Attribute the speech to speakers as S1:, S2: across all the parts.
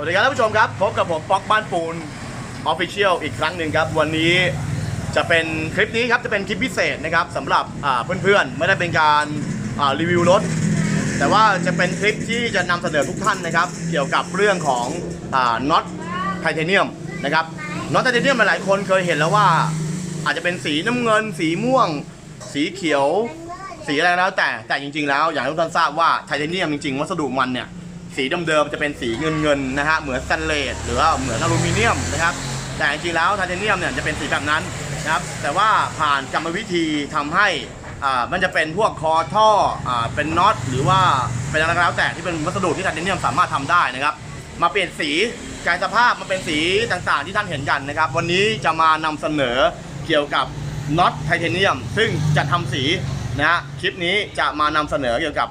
S1: สวัสดีครับท่านผู้ชมครับพบกับผมป๊อกบ้านปูนออฟฟิเชียลอีกครั้งหนึ่งครับ วันนี้จะเป็นคลิปนี้ครับจะเป็นคลิปพิเศษนะครับสำหรับเพื่อนๆ ไม่ได้เป็นการรีวิวรถ แต่ว่าจะเป็นคลิปที่จะนำเสนอทุกท่านนะครับ เกี่ยวกับเรื่องของน็อตไทเทเนียมนะครับน็อตไทเทเนียมหลายๆคนเคยเห็นแล้วว่า อาจจะเป็นสีน้ำเงิน สีม่วง สีเขียว สีอะไรก็แล้วแต่แต่จริง ๆ แล้ว อย่างที่ทุกท่านทราบว่าไทเทเนียมจริงๆวัสดุมันเนี่ย สีเดิมๆจะเป็นสีเงินๆนะฮะเหมือนสแตนเลสหรือว่าเหมือนอลูมิเนียมนะครับ แต่จริงๆแล้วไทเทเนียมเนี่ยจะเป็นสีแบบนั้นนะครับ แต่ว่าผ่านกรรมวิธีทำให้อ่ามันจะเป็นพวกคอท่ออ่าเป็นน็อตหรือว่าเป็นอะไรก็แล้วแต่ที่เป็นวัสดุที่ไทเทเนียมสามารถทำได้นะครับ มาเปลี่ยนสีกายสภาพมาเป็นสีต่างๆที่ท่านเห็นกันนะครับ วันนี้จะมานำเสนอเกี่ยวกับน็อตไทเทเนียมซึ่งจะทำสีนะฮะคลิปนี้จะมานำเสนอเกี่ยวกับ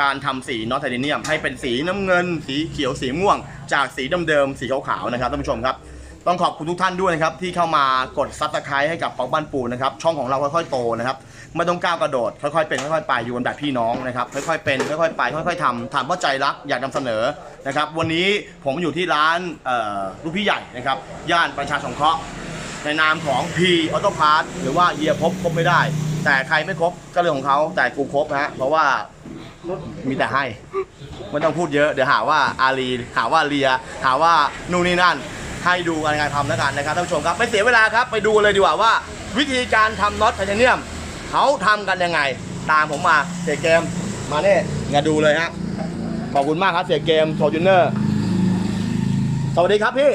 S1: การทำสีนอตไทเทเนียมให้เป็นสีน้ำเงิน สีเขียวสีม่วง จากสีเดิมๆสีขาวๆนะครับท่านผู้ชมครับ ต้องขอบคุณทุกท่านด้วยนะครับ ที่เข้ามากดซับสไครต์ให้กับปอกบ้านปูนะครับ ช่องของเราค่อยๆโตนะครับไม่ต้องก้าวกระโดด ค่อยๆเป็นค่อยๆไปอยู่กันแบบพี่น้องนะครับค่อยๆเป็นค่อยๆไปค่อยๆทำถามว่าใจรักอยากนำเสนอนะครับวันนี้ผมอยู่ที่ร้านเอ่อลูกพี่ใหญ่นะครับย่านประชาสงเคราะห์ ในนามของ P Auto Part หรือว่าเยียครบครบไม่ได้ แต่ใครไม่ครบก็เรื่องของเขาแต่กูครบนะฮะเพราะว่า มีแต่ให้ ไม่ต้องพูดเยอะเดี๋ยวหาว่าอารีหาว่าเลีย หาว่านู่นนี่นั่น ให้ดูการการทำแล้วกันนะครับท่านผู้ชมครับไม่เสียเวลาครับไปดูเลยดีกว่าว่า วิธีการทำน็อตไทเทเนียมเขาทำกันยังไง ตามผมมาเสียเกมมาเนี่ยมาดูเลยฮะขอบคุณมากครับเสียเกมโซจูเนอร์สวัสดีครับพี่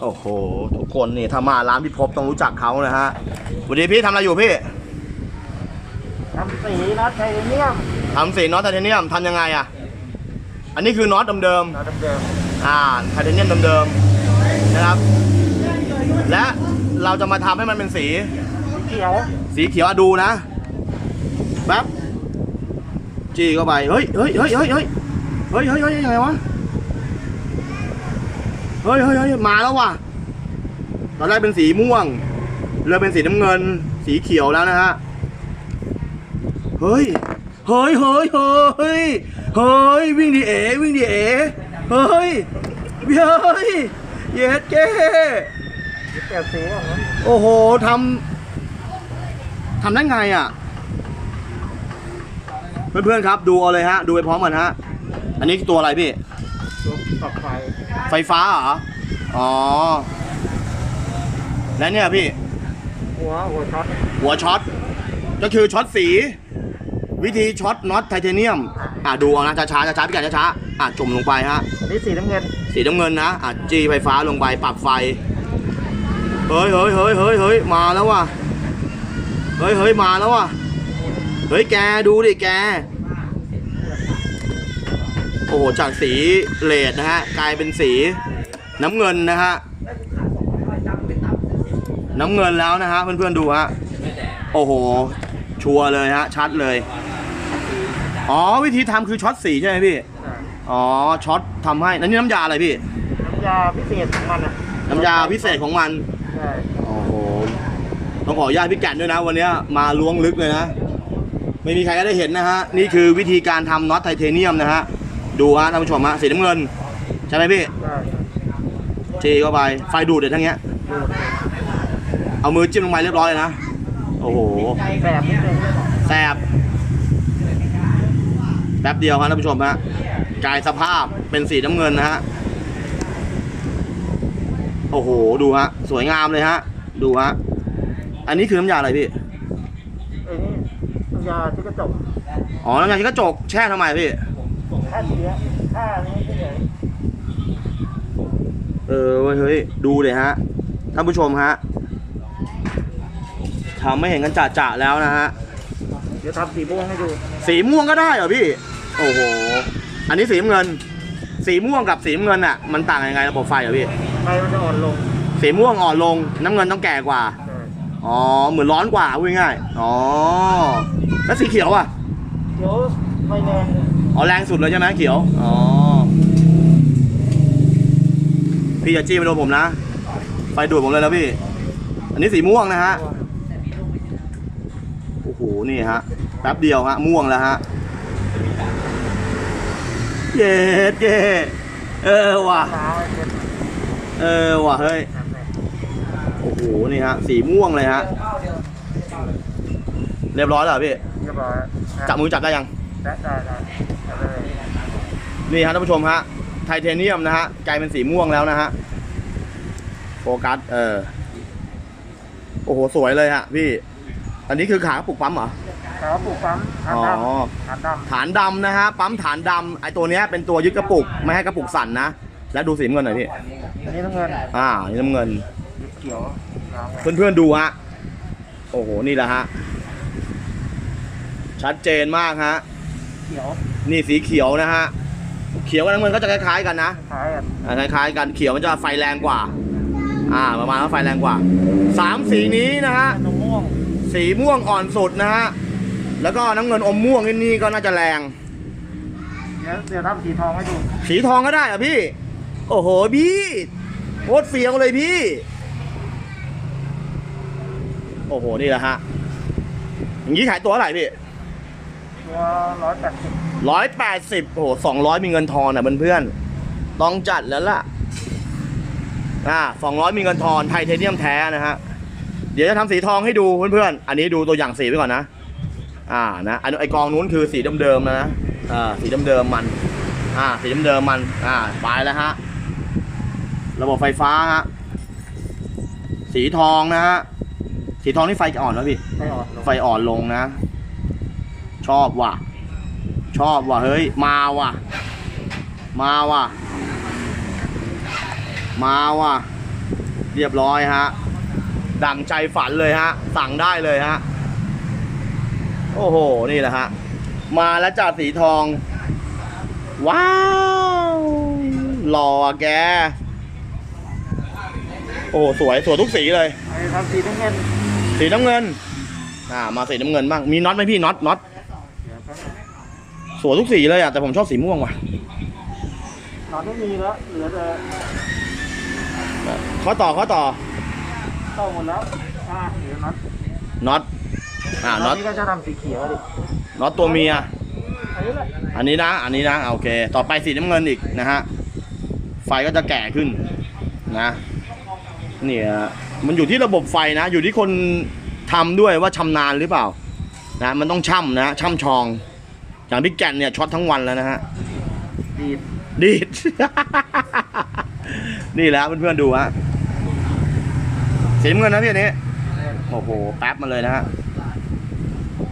S1: โอ้โหทุกคนนี่ถ้ามาร้านพี่พบต้องรู้จักเขานะฮะสวัสดีพี่ทำอะไรอยู่พี่
S2: ทำสีน็อตไทเทเนียม
S1: ทำสีน็อตไทเทเนียมทำยังไงอะ อันนี้คือน็อตเดิม
S2: น็อตเดิม
S1: ๆอ่าไทเทเนียมเดิมๆนะครับ และเราจะมาทำให้มันเป็นสี
S2: ๆเขียว
S1: สีเขียวอะดูนะแป๊บจี้เข้าไปเฮ้ยเฮ้ยเฮ้ยเฮ้ยเฮ้ยเฮ้ยเฮ้ยเฮ้ยยังไงวะเฮ้ยเฮ้ยเฮ้ยมาแล้วว่ะตอนแรกเป็นสีม่วงเริ่มเป็นสีน้ำเงิน สีเขียวแล้วนะฮะ เฮ้ย เฮ้ย เฮ้ย เฮ้ย เฮ้ย วิ่งดีเอ วิ่งดีเอ เฮ้ย เฮ้ย เย็ดเก้
S2: เปลี่ยนสีของมัน
S1: โอ้โหทำทำได้ไงอะ เพื่อนๆครับ ดูเอาเลยฮะ ดูไปพร้อมกันฮะ อันนี้ตัวอะไรพี่
S2: ตัวปลักไฟ
S1: ไฟฟ้าเหรอ อ๋อ แล้วเนี่ยพี่
S2: หัว หัวช็อต
S1: หัวช็อต ก็คือช็อตสี วิธีช็อตน็อตไทเทเนียม อะดูเอานะช้าๆช้าๆพี่กันช้าๆอะจุ่มลงไปฮะ
S2: อันนี้สีน้ำเงิน
S1: สีน้ำเงินนะอะจีไฟฟ้าลงไปปรับไฟ เฮ้ยเฮ้ยเฮ้ยเฮ้ยเฮ้ยมาแล้วว่ะ เฮ้ยเฮ้ยมาแล้วว่ะ เฮ้ยแกดูดิแก โอ้โหจากสีเลดนะฮะกลายเป็นสีน้ำเงินนะฮะ น้ำเงินแล้วนะฮะเพื่อนๆดูฮะ โอ้โห ชัวร์เลยฮะชัดเลย อ๋อวิธีทำคือช็อตสีใช่ไหมพี่อ๋อช็อตทำให้นั่นนี่น้ำยาอะไรพี่
S2: น้ำยาพิเศษของมันอะ
S1: น้ำยาพิเศษของมัน
S2: ใช่
S1: โอ้โหต้องขออนุญาตพี่แก่นด้วยนะ วันเนี้ยมาล้วงลึกเลยนะ ไม่มีใครก็ได้เห็นนะฮะ นี่คือวิธีการทำน็อตไทเทเนียมนะฮะ ดูฮะท่านผู้ชมฮะสีน้ำเงิน ใช่ไหมพี่
S2: ใช่
S1: จีเข้าไปไฟดูดเดี๋ยวทั้งเนี้ย
S2: ดูด
S1: เอามือจิ้มลงไปเรียบร้อยเลยนะ โอ้โห
S2: แบบนิดนึง
S1: แสบ แป๊บเดียวครับท่านผู้ชมฮะกายสภาพเป็นสีน้ำเงินนะฮะโอ้โหดูฮะสวยงามเลยฮะดูฮะอันนี้คือน้ำยาอะไรพี่
S2: ไอ้นี่น้ำยาที่กระจก
S1: อ๋อน้ำยาที่กระจกแช่ทำไมพี่
S2: ค่าเชื้อค่านี้เฉย
S1: เออเว้ยเฮ้ยดูเลยฮะท่านผู้ชมฮะทำไม่เห็นกันจ่าจะๆแล้วนะฮะ
S2: เดี๋ยวทำสีม่วงให้ดู
S1: สีม่วงก็ได้เหรอพี่ โอ้โห อันนี้สีน้ำเงิน สีม่วงกับสีน้ำเงินอะ มันต่างยังไงระบบไฟเหรอพี่
S2: ไฟมันจะอ่อนลง
S1: สีม่วงอ่อนลง น้ำเงินต้องแก่กว่า
S2: ใช่
S1: อ๋อ เหมือนร้อนกว่าพูดง่ายๆอ๋อ แล้วสีเขียวอะ
S2: เดี๋ยวไฟแรง
S1: อ๋อแรงสุดเลยใช่ไหมเขียว อ๋อ พี่อย่าจี้ไปโดนผมนะ ไฟดูดผมเลยนะพี่ อันนี้สีม่วงนะฮะ โอ้โห นี่ฮะ แป๊บเดียวฮะ ม่วงแล้วฮะ เย็ดเก้เออว่ะ
S2: เท้าไอ้เจ็ด
S1: เออว่ะเฮ้ย โอ้โห นี่ฮะ สีม่วงเลยฮะ เรียบร้อยแล้วเหรอพี่
S2: เรียบร้อย
S1: จับมือจับได้ยัง
S2: ได้ได้ได้เอาเลย
S1: นี่ฮะท่านผู้ชมฮะ ไทเทเนียมนะฮะ กลายเป็นสีม่วงแล้วนะฮะ โฟกัส เออ โอ้โห สวยเลยฮะพี่ อันนี้คือขาปลุกปั๊มเหรอ
S2: ขาปลูกปั๊มฐาน
S1: อ๋อ
S2: ดำฐานด
S1: ฐานดำนะฮะปั๊มฐานดำไอตัวเนี้ยเป็นตัวยึดกระปุกไม่ให้กระปุกสั่นนะแล้วดูสีน้ำเงินหน่อยพี่ำ
S2: อันนี้น้ำเงิน
S1: อ่านี่น้ำเงิน
S2: เขียวน้ำ
S1: เพื่อนๆดูฮะโอ้โหนี่แหละฮะชัดเจนมากฮะ
S2: เขียว
S1: นี่สีเขียวนะฮะเขียวกับน้ำเงินก็จะคล้ายๆกันนะ
S2: คล้ายกัน
S1: อ่าคล้ายๆกันเขียวมันจะไฟแรงกว่า อ่าประมาณว่าไฟแรงกว่าสามสีนี้นะฮะ
S2: นมม่วง
S1: สีม่วงอ่อนสุดนะฮะ แล้วก็น้ำเงินอมม่วงนี่ก็น่าจะแรง
S2: เดี๋ยวเดี๋ยวทำสีทองให้ดู
S1: สีทองก็ได้เหรอะพี่ โอ้โหพี่โคตรเฟี้ยวเลยพี่ โอ้โหนี่แหละฮะอย่างนี้ขายตัวเท่าไหร่พี่
S2: ตัวร้อยแปดสิบ
S1: ร้อยแปดสิบโอ้โหสองร้อยมีเงินทอนอะเพื่อนๆต้องจัดแล้วล่ะ อ่าสองร้อยมีเงินทอนไทเทเนียมแท้นะฮะ เดี๋ยวจะทำสีทองให้ดูเพื่อนๆ อันนี้ดูตัวอย่างสีไว้ก่อนนะ อ่านะอันไอกองนู้นคือสีเดิมๆนะอ่าสีเดิมๆมัน อ่า สีเดิมๆมัน อ่าไปแล้วฮะ ระบบไฟฟ้าฮะ สีทองนะฮะ สีทองนี่ไฟจะอ่อนไหมพี่
S2: ไม่ออกลง
S1: ไฟอ่อนลงนะ ชอบว่ะ ชอบว่ะ เฮ้ย มาว่ะ มาว่ะ มาว่ะ เรียบร้อยฮะ ดังใจฝันเลยฮะ สั่งได้เลยฮะ โอ้โห นี่แหละฮะ มาแล้วจัดสีทอง ว้าวหล่ออะแก โอ้โหสวยสวยทุกสีเลย
S2: ไอ้ทำสีน้ำเงิน
S1: สีน้ำเงิน อ่า มาสีน้ำเงินบ้าง มีน็อตไหมพี่น็อตน็อต
S2: เดี๋ยวแป๊บนึง
S1: สวยทุกสีเลยอะแต่ผมชอบสีม่วงว่ะ
S2: หนอนไม่มีแล้วเหลือแต่
S1: ข้อต่อข้อต่อ
S2: เข้าหมดแล้วอ่าเหลือน็อต
S1: น็อต อ่าน็อต
S2: นี่ก็จะทำสีเขียวดิ
S1: น็อตตัวเมีย
S2: อันนี้แหละ
S1: อันนี้นะ อันนี้นะโอเค ต่อไปสีน้ำเงินอีกนะฮะ ไฟก็จะแก่ขึ้นนะเนี่ย มันอยู่ที่ระบบไฟนะ อยู่ที่คนทำด้วยว่าชำนาญหรือเปล่า นะ มันต้องช่ำนะช่ำชอง อย่างพี่แก่นเนี่ยช็อตทั้งวันแล้วนะฮะ
S2: ดีด
S1: ดีด นี่แหละเพื่อนๆดูฮะสีน้ำเงินนะพี่อันนี้ โอ้โห แป๊บมาเลยนะฮะ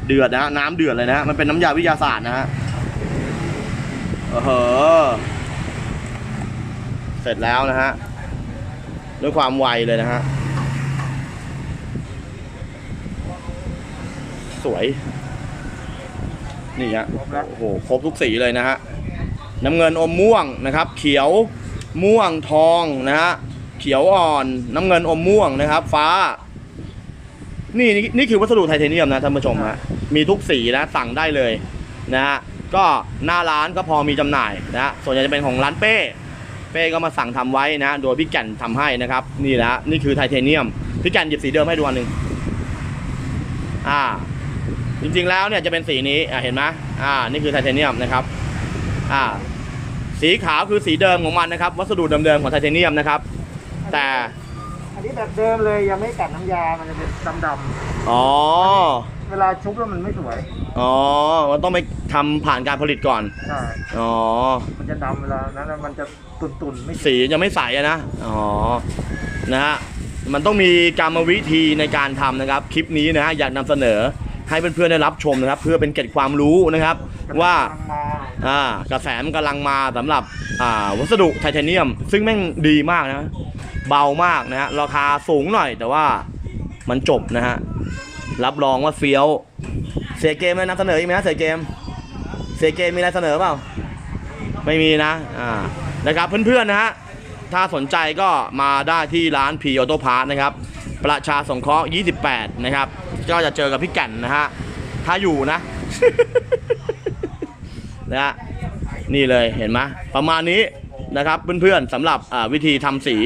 S1: เดือดนะฮะน้ำเดือดเลยนะฮะมันเป็นน้ำยาวิทยาศาสตร์นะฮะเออเสร็จแล้วนะฮะด้วยความไวเลยนะฮะสวย นี่ฮะโอ้โหครบทุกสีเลยนะฮะน้ำเงินอมม่วงนะครับ เขียวม่วงทองนะฮะเขียวอ่อน น้ำเงินอมม่วงนะครับ ฟ้า นี่นี่นี่คือวัสดุไทเทเนียมนะท่านผู้ชมฮะมีทุกสีนะสั่งได้เลยนะฮะก็หน้าร้านก็พอมีจำหน่ายนะฮะส่วนใหญ่จะเป็นของร้านเป้เป้ก็มาสั่งทำไว้นะ โดยพี่แก่นทำให้นะครับ นี่แหละนี่คือไทเทเนียมพี่แก่นหยิบสีเดิมให้ดูอันหนึ่งอ่า จริงๆแล้วเนี่ยจะเป็นสีนี้อ่าเห็นไหมอ่า นี่คือไทเทเนียมนะครับอ่าสีขาวคือสีเดิมของมันนะครับ วัสดุเดิมๆของไทเทเนียมนะครับ แต่
S2: อันนี้แบบเดิมเลยยังไม่กัดน้ำยา มันจะเป็นดำ
S1: อ๋อ
S2: ๆ เวลาชุบแล้วมันไม่สวย
S1: อ๋อ มันต้องไปทำผ่านการผลิตก่อน
S2: ใช่
S1: อ๋อ
S2: มันจะดำเวลา นั้นน่ะมันจะตุ่นๆ ไม่
S1: สียังไม่ใสอะนะ อ๋อ นะฮะ มันต้องมีกรรมวิธีในการทำนะครับ คลิปนี้นะฮะ อยากนำเสนอให้เพื่อนๆได้รับชมนะครับ เพื่อเป็นเกร็ดความรู้นะครับ ว่า
S2: มา
S1: อ่ากระแสมันกำลังมาสำหรับอ่าวัสดุไทเทเนียม ซึ่งแม่งดีมากนะ เบามากนะฮะราคาสูงหน่อยแต่ว่ามันจบนะฮะรับรองว่าเฟี้ยวเสียเกมเลยนำเสนออีกไหมนะเสียเกม เสียเกมมีอะไรเสนอเปล่าไม่มีนะอ่านะครับเพื่อนๆนะฮะถ้าสนใจก็มาได้ที่ร้านพีออโต้พาร์นะครับ ประชาสงเคราะห์ 28 นะครับ ก็จะเจอกับพี่แก่นนะฮะ ถ้าอยู่นะ นะ นี่เลยเห็นไหมประมาณนี้ นะครับเพื่อนๆสำหรับอ่าวิธีทำสี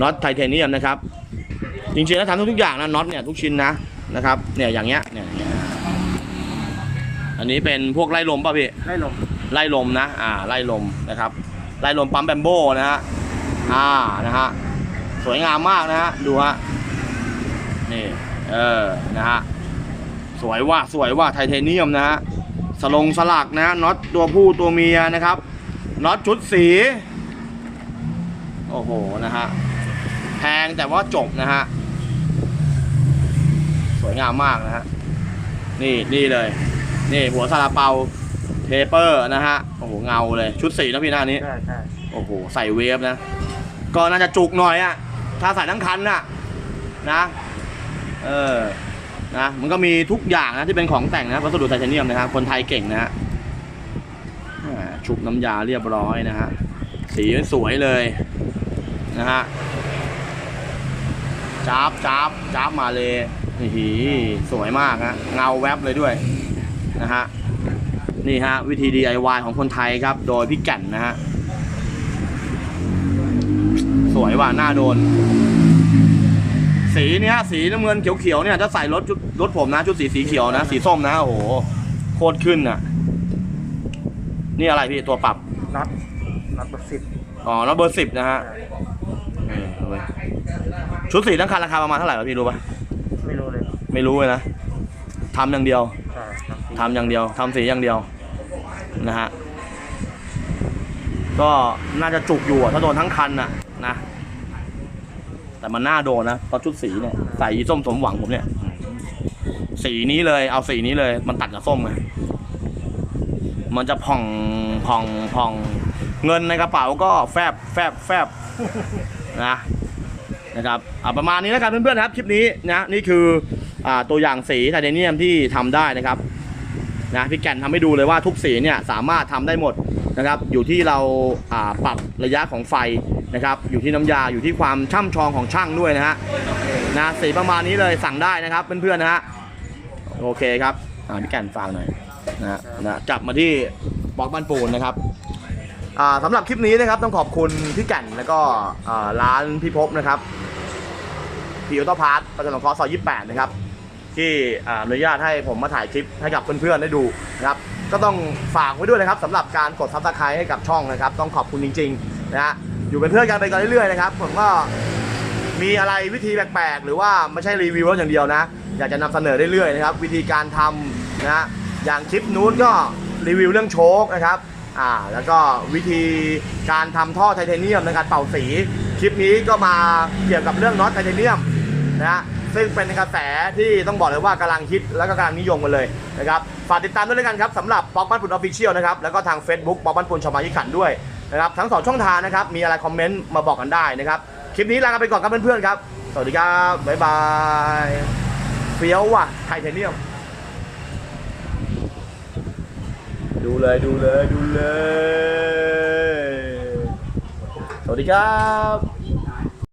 S1: น็อตไทเทเนียมนะครับจริงๆแล้วทำทุกๆอย่างนะน็อตเนี่ยทุกชิ้นนะนะครับเนี่ยอย่างเงี้ยเนี่ยเนี่ยอันนี้เป็นพวกไล่ลมป่ะพี่
S2: ได้ลง
S1: ไล่ลมนะอ่าไล่ลมนะครับไล่ลมปั๊มแบมโบ้นะฮะอ่านะฮะสวยงามมากนะฮะดูฮะนี่เออนะฮะสวยว่าสวยว่าไทเทเนียมนะฮะสลงสลักนะน็อตตัวผู้ตัวเมียนะครับน็อตชุดสีโอ้โหนะฮะแพงแต่ว่าจบนะฮะสวยงามมากนะฮะนี่นี่เลย นี่หัวซาลาเปาเทเปอร์นะฮะโอ้โหเงาเลยชุดสีนะพี่หน้านี้
S2: ใช่ใช่
S1: โอ้โหใส่เวฟนะ ก็น่าจะจุกหน่อยอะถ้าใส่ทั้งคันน่ะนะเออนะมันก็มีทุกอย่างนะที่เป็นของแต่งนะวัสดุไทเทเนียมนะครับคนไทยเก่งนะฮะอ่าชุบน้ำยาเรียบร้อยนะฮะสีสวยเลย นะฮะจ้าบจ้าบจ้าบมาเลยนี่หีสวยมากฮะเงาแวบเลยด้วยนะฮะนี่ฮะวิธี DIY ของคนไทยครับ โดยพี่แก่นนะฮะสวยว่ะหน้าโดน สีเนี้ยสีน้ำเงินเขียวๆเนี่ยถ้าใส่รถชุดรถผมนะชุดสีสีเขียวนะ สีส้มนะโอ้โหโคตรขึ้นอะ นี่อะไรพี่ตัวปรับ
S2: น็อตน็อตเบอร์สิบ
S1: อ๋อแล้วเบอร์สิบนะฮะเออเอาไว้ ชุดสีทั้งคันราคาประมาณเท่าไหร่วะพี่รู้ปะ
S2: ไม่รู้เลย
S1: ไม่รู้เลยนะทำอย่างเดียว
S2: ใช่ครับ
S1: ทำอย่างเดียวทำสีอย่างเดียวนะฮะก็น่าจะจุกอยู่อะถ้าโดนทั้งคันน่ะนะ แต่มันน่าโดนนะเพราะชุดสีเนี่ยใส่ยีส้มสมหวังผมเนี่ย สีนี้เลย เอาสีนี้เลย มันตัดกับส้มไงมันจะผ่องผ่องผ่องเงินในกระเป๋าก็แฟบแฟบแฟบนะ นะครับประมาณนี้แล้วกันเพื่อนๆครับคลิปนี้นะนี่คืออตัวอย่างสีไทเทเนียมที่ทำได้นะครับนะพี่แก่นทำให้ดูเลยว่าทุกสีเนี่ยสามารถทำได้หมดนะครับอยู่ที่เราาปรับระยะของไฟนะครับอยู่ที่น้ำยาอยู่ที่ความช่ำชองของช่างด้วยนะฮะนะสีประมาณนี้เลยสั่งได้นะครับเพื่อนๆนะฮะโอเคครับพี่แก่นฟังหน่อยนะนะกลับมาที่บล็อกบ้านปูนนะครับสำหรับคลิปนี้นะครับต้องขอบคุณพี่แก่นแล้วก็ร้านพี่พบนะครับ พีออโต้พาร์ทประจันสงเคราะห์ซอย28 นะครับ ที่อนุญาตให้ผมมาถ่ายคลิปให้กับเพื่อนๆได้ดูนะครับก็ต้องฝากไว้ด้วยนะครับสำหรับการกดซับสไครต์ให้กับช่องนะครับ ต้องขอบคุณจริงๆนะฮะอยู่เป็นเพื่อนกันไปกันเรื่อยๆนะครับผมก็มีอะไรวิธีแปลกๆ หรือว่าไม่ใช่รีวิวอย่างเดียวนะ อยากจะนำเสนอเรื่อยๆนะครับ วิธีการทำนะฮะอย่างคลิปนู้นก็รีวิวเรื่องโชคนะครับอ่าแล้วก็วิธีการทำท่อไทเทเนียมในการเป่าสี คลิปนี้ก็มาเกี่ยวกับเรื่องน็อตไทเทเนียม นะฮะซึ่งเป็นกระแสที่ต้องบอกเลยว่ากำลังฮิตแล้วก็กำลังนิยมกันเลยนะครับฝากติดตามด้วยกันครับสำหรับป๊อกบ้านปุ่นออฟฟิเชียลนะครับแล้วก็ทาง Facebook ป๊อกบ้านปุ่นชาวมายิขันด้วยนะครับทั้งสองช่องทางนะครับมีอะไรคอมเมนต์มาบอกกันได้นะครับคลิปนี้ลากันไปก่อนครับเพื่อนๆครับสวัสดีครับบ๊ายบายเฟี้ยวว่ะไทเทเนียมดูเลยดูเลยดูเลย สวัสดีครับ